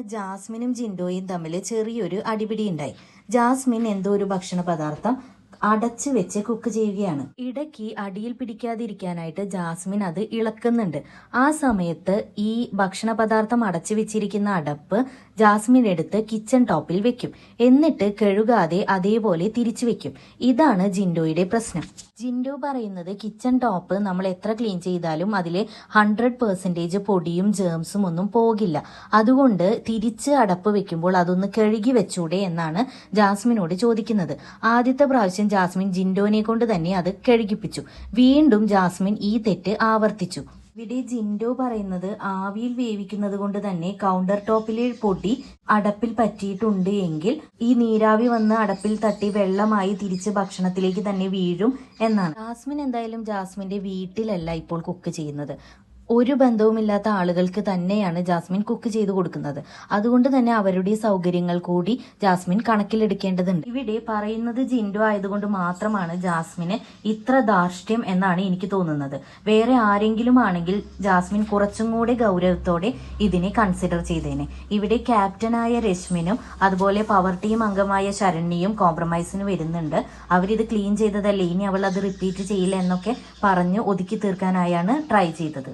ജാസ്മിനും ജിൻഡോയും തമ്മിൽ ചെറിയൊരു അടിപിടി ഉണ്ടായി. ജാസ്മിൻ എന്തോ ഒരു ഭക്ഷണ പദാർത്ഥം അടച്ചു വെച്ച് കുക്ക് ചെയ്യുകയാണ്. ഇടയ്ക്ക് അടിയിൽ പിടിക്കാതിരിക്കാനായിട്ട് ജാസ്മിൻ അത് ഇളക്കുന്നുണ്ട്. ആ സമയത്ത് ഈ ഭക്ഷണ പദാർത്ഥം അടച്ചു വെച്ചിരിക്കുന്ന അടപ്പ് ജാസ്മിൻ എടുത്ത് കിച്ചൺ ടോപ്പിൽ വെക്കും. എന്നിട്ട് കഴുകാതെ അതേപോലെ തിരിച്ചു വെക്കും. ഇതാണ് ജിൻഡോയുടെ പ്രശ്നം. ജിൻഡോ പറയുന്നത് കിച്ചൺ ടോപ്പ് നമ്മൾ എത്ര ക്ലീൻ ചെയ്താലും അതിലെ ഹൺഡ്രഡ് പെർസെന്റേജ് പൊടിയും ജേംസും ഒന്നും പോകില്ല. അതുകൊണ്ട് തിരിച്ച് അടപ്പ് വെക്കുമ്പോൾ അതൊന്ന് കഴുകി വെച്ചൂടെ എന്നാണ് ജാസ്മിനോട് ചോദിക്കുന്നത്. ആദ്യത്തെ പ്രാവശ്യം ജാസ്മിൻ ജിൻഡോനെ കൊണ്ട് തന്നെ അത് കഴുകിപ്പിച്ചു. വീണ്ടും ജാസ്മിൻ ഈ തെറ്റ് ആവർത്തിച്ചു. ഇവിടെ ജിൻഡോ പറയുന്നത് ആവിയിൽ വേവിക്കുന്നത് കൊണ്ട് തന്നെ കൗണ്ടർ ടോപ്പിലെ പൊടി അടപ്പിൽ പറ്റിയിട്ടുണ്ട് എങ്കിൽ ഈ നീരാവി വന്ന് അടപ്പിൽ തട്ടി വെള്ളമായി തിരിച്ച് ഭക്ഷണത്തിലേക്ക് തന്നെ വീഴും എന്നാണ്. ജാസ്മിൻ എന്തായാലും ജാസ്മിന്റെ വീട്ടിലല്ല ഇപ്പോൾ കുക്ക് ചെയ്യുന്നത്. ഒരു ബന്ധവുമില്ലാത്ത ആളുകൾക്ക് തന്നെയാണ് ജാസ്മിൻ കുക്ക് ചെയ്തു കൊടുക്കുന്നത്. അതുകൊണ്ട് തന്നെ അവരുടെ സൗകര്യങ്ങൾ കൂടി ജാസ്മിൻ കണക്കിലെടുക്കേണ്ടതുണ്ട്. ഇവിടെ പറയുന്നത് ജിൻഡോ ആയതുകൊണ്ട് മാത്രമാണ് ജാസ്മിന് ഇത്ര ധാർഷ്ട്യം എന്നാണ് എനിക്ക് തോന്നുന്നത്. വേറെ ആരെങ്കിലും ആണെങ്കിൽ ജാസ്മിൻ കുറച്ചും കൂടെ ഗൗരവത്തോടെ ഇതിനെ കൺസിഡർ ചെയ്തേനെ. ഇവിടെ ക്യാപ്റ്റനായ രശ്മിനും അതുപോലെ പവർ ടീം അംഗമായ ശരണ്യയും കോംപ്രമൈസിന് വരുന്നുണ്ട്. അവരിത് ക്ലീൻ ചെയ്തതല്ലേ? ഇനി അവൾ അത് റിപ്പീറ്റ് ചെയ്യില്ല എന്നൊക്കെ പറഞ്ഞ് ഒതുക്കി തീർക്കാനായാണ് ട്രൈ ചെയ്തത്.